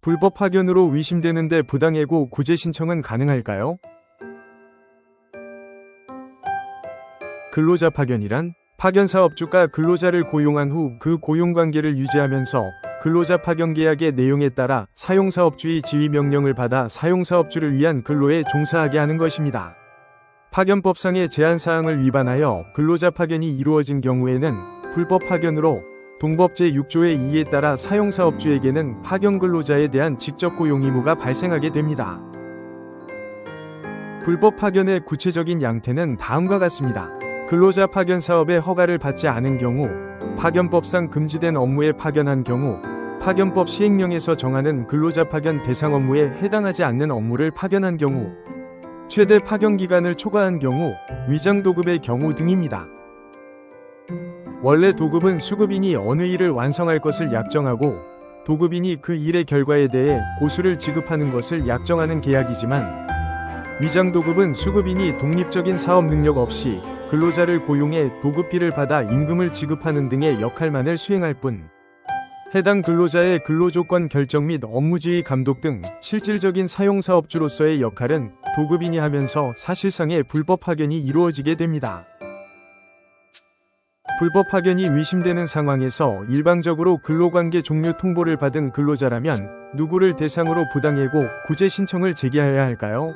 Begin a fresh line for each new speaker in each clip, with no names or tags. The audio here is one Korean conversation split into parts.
불법 파견으로 위심되는데 부당해고 구제 신청은 가능할까요? 근로자 파견이란 파견 사업주가 근로자를 고용한 후 그 고용 관계를 유지하면서 근로자 파견 계약의 내용에 따라 사용 사업주의 지휘 명령을 받아 사용 사업주를 위한 근로에 종사하게 하는 것입니다. 파견법상의 제한 사항을 위반하여 근로자 파견이 이루어진 경우에는 불법 파견으로 동법 제6조의 2에 따라 사용 사업주에게는 파견 근로자에 대한 직접 고용 의무가 발생하게 됩니다. 불법 파견의 구체적인 양태는 다음과 같습니다. 근로자 파견 사업에 허가를 받지 않은 경우, 파견법상 금지된 업무에 파견한 경우, 파견법 시행령에서 정하는 근로자 파견 대상 업무에 해당하지 않는 업무를 파견한 경우, 최대 파견 기간을 초과한 경우, 위장 도급의 경우 등입니다. 원래 도급은 수급인이 어느 일을 완성할 것을 약정하고, 도급인이 그 일의 결과에 대해 보수를 지급하는 것을 약정하는 계약이지만, 위장도급은 수급인이 독립적인 사업 능력 없이 근로자를 고용해 도급비를 받아 임금을 지급하는 등의 역할만을 수행할 뿐 해당 근로자의 근로조건 결정 및 업무지휘 감독 등 실질적인 사용사업주로서의 역할은 도급인이 하면서 사실상의 불법 파견이 이루어지게 됩니다. 불법 파견이 의심되는 상황에서 일방적으로 근로관계 종료 통보를 받은 근로자라면 누구를 대상으로 부당해고 구제 신청을 제기해야 할까요?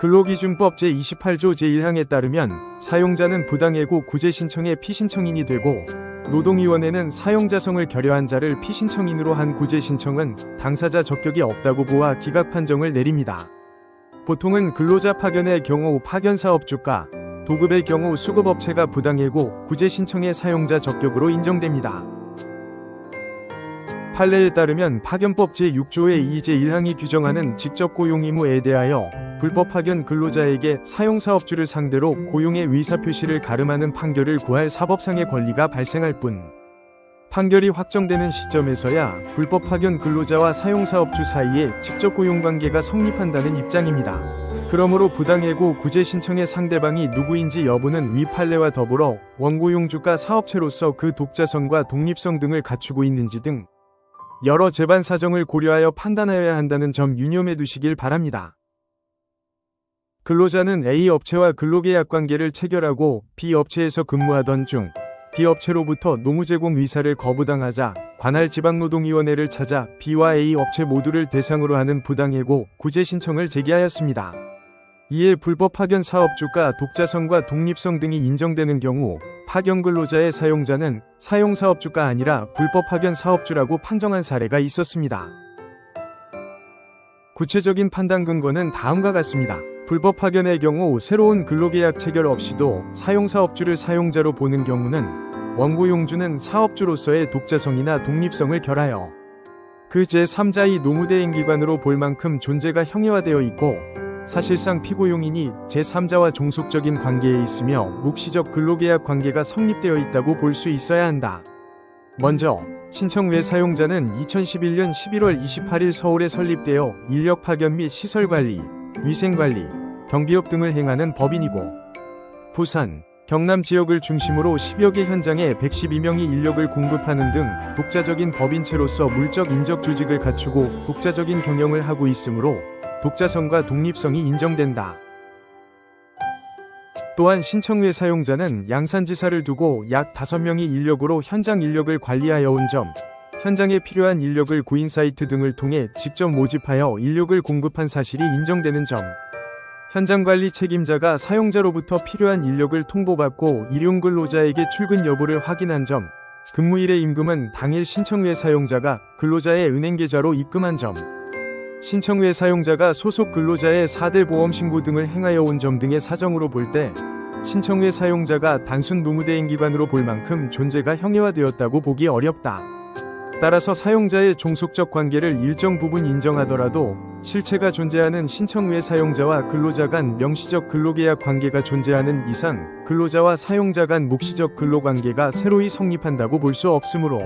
근로기준법 제28조 제1항에 따르면 사용자는 부당해고 구제 신청의 피신청인이 되고 노동위원회는 사용자성을 결여한 자를 피신청인으로 한 구제 신청은 당사자 적격이 없다고 보아 기각 판정을 내립니다. 보통은 근로자 파견의 경우 파견 사업주가, 도급의 경우 수급업체가 부당해고 구제 신청의 사용자 적격으로 인정됩니다. 판례에 따르면 파견법 제6조의 2제 1항이 규정하는 직접 고용 의무에 대하여 불법 파견 근로자에게 사용사업주를 상대로 고용의 의사표시를 가름하는 판결을 구할 사법상의 권리가 발생할 뿐 판결이 확정되는 시점에서야 불법 파견 근로자와 사용사업주 사이에 직접 고용 관계가 성립한다는 입장입니다. 그러므로 부당해고 구제 신청의 상대방이 누구인지 여부는 위 판례와 더불어 원고용주가 사업체로서 그 독자성과 독립성 등을 갖추고 있는지 등 여러 재반 사정을 고려하여 판단하여야 한다는 점 유념해 두시길 바랍니다. 근로자는 A 업체와 근로계약 관계를 체결하고 B 업체에서 근무하던 중 B 업체로부터 노무 제공 의사를 거부당하자 관할 지방노동위원회를 찾아 B와 A 업체 모두를 대상으로 하는 부당해고 구제 신청을 제기하였습니다. 이에 불법 파견 사업주가 독자성과 독립성 등이 인정되는 경우 파견 근로자의 사용자는 사용 사업주가 아니라 불법 파견 사업주라고 판정한 사례가 있었습니다. 구체적인 판단 근거는 다음과 같습니다. 불법 파견의 경우 새로운 근로계약 체결 없이도 사용사업주를 사용자로 보는 경우는 원고용주는 사업주로서의 독자성이나 독립성을 결하여 그 제3자의 노무대행기관으로 볼 만큼 존재가 형해화되어 있고 사실상 피고용인이 제3자와 종속적인 관계에 있으며 묵시적 근로계약 관계가 성립되어 있다고 볼 수 있어야 한다. 먼저 신청 외 사용자는 2011년 11월 28일 서울에 설립되어 인력 파견 및 시설 관리, 위생 관리, 경비업 등을 행하는 법인이고 부산, 경남 지역을 중심으로 10여 개 현장에 112명의 인력을 공급하는 등 독자적인 법인체로서 물적 인적 조직을 갖추고 독자적인 경영을 하고 있으므로 독자성과 독립성이 인정된다. 또한 신청외 사용자는 양산지사를 두고 약 5명의 인력으로 현장 인력을 관리하여 온 점, 현장에 필요한 인력을 구인 사이트 등을 통해 직접 모집하여 인력을 공급한 사실이 인정되는 점, 현장 관리 책임자가 사용자로부터 필요한 인력을 통보받고 일용 근로자에게 출근 여부를 확인한 점, 근무일의 임금은 당일 신청외 사용자가 근로자의 은행 계좌로 입금한 점, 신청 외 사용자가 소속 근로자의 4대 보험 신고 등을 행하여 온 점 등의 사정으로 볼 때 신청 외 사용자가 단순 노무대행 기관으로 볼 만큼 존재가 형해화되었다고 보기 어렵다. 따라서 사용자의 종속적 관계를 일정 부분 인정하더라도 실체가 존재하는 신청 외 사용자와 근로자 간 명시적 근로계약 관계가 존재하는 이상 근로자와 사용자 간 묵시적 근로관계가 새로이 성립한다고 볼 수 없으므로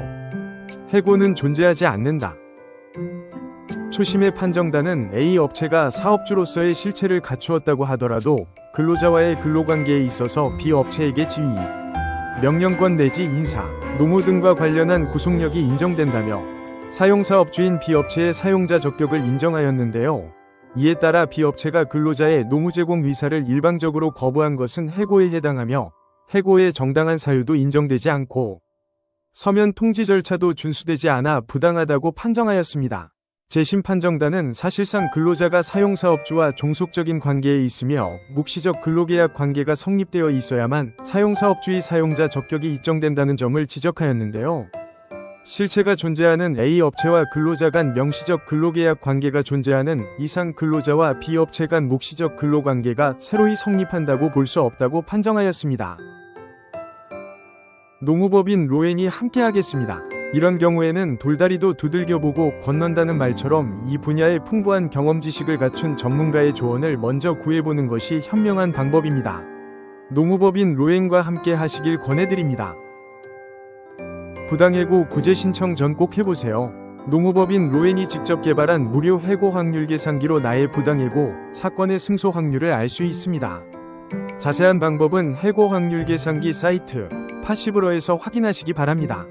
해고는 존재하지 않는다. 초심의 판정단은 A 업체가 사업주로서의 실체를 갖추었다고 하더라도 근로자와의 근로관계에 있어서 B 업체에게 지위, 명령권 내지 인사, 노무 등과 관련한 구속력이 인정된다며 사용사업주인 B업체의 사용자 적격을 인정하였는데요. 이에 따라 B업체가 근로자의 노무 제공 의사를 일방적으로 거부한 것은 해고에 해당하며 해고의 정당한 사유도 인정되지 않고 서면 통지 절차도 준수되지 않아 부당하다고 판정하였습니다. 재심 판정단은 사실상 근로자가 사용사업주와 종속적인 관계에 있으며 묵시적 근로계약 관계가 성립되어 있어야만 사용사업주의 사용자 적격이 입정된다는 점을 지적하였는데요. 실체가 존재하는 A 업체와 근로자 간 명시적 근로계약 관계가 존재하는 이상 근로자와 B 업체 간 묵시적 근로관계가 새로이 성립한다고 볼 수 없다고 판정하였습니다. 농우법인 로엔이 함께하겠습니다. 이런 경우에는 돌다리도 두들겨보고 건넌다는 말처럼 이 분야의 풍부한 경험 지식을 갖춘 전문가의 조언을 먼저 구해보는 것이 현명한 방법입니다. 농우법인 로엔과 함께 하시길 권해드립니다. 부당해고 구제 신청 전 꼭 해보세요. 농우법인 로엔이 직접 개발한 무료 해고 확률 계산기로 나의 부당해고 사건의 승소 확률을 알 수 있습니다. 자세한 방법은 해고 확률 계산기 사이트 파시브러에서 확인하시기 바랍니다.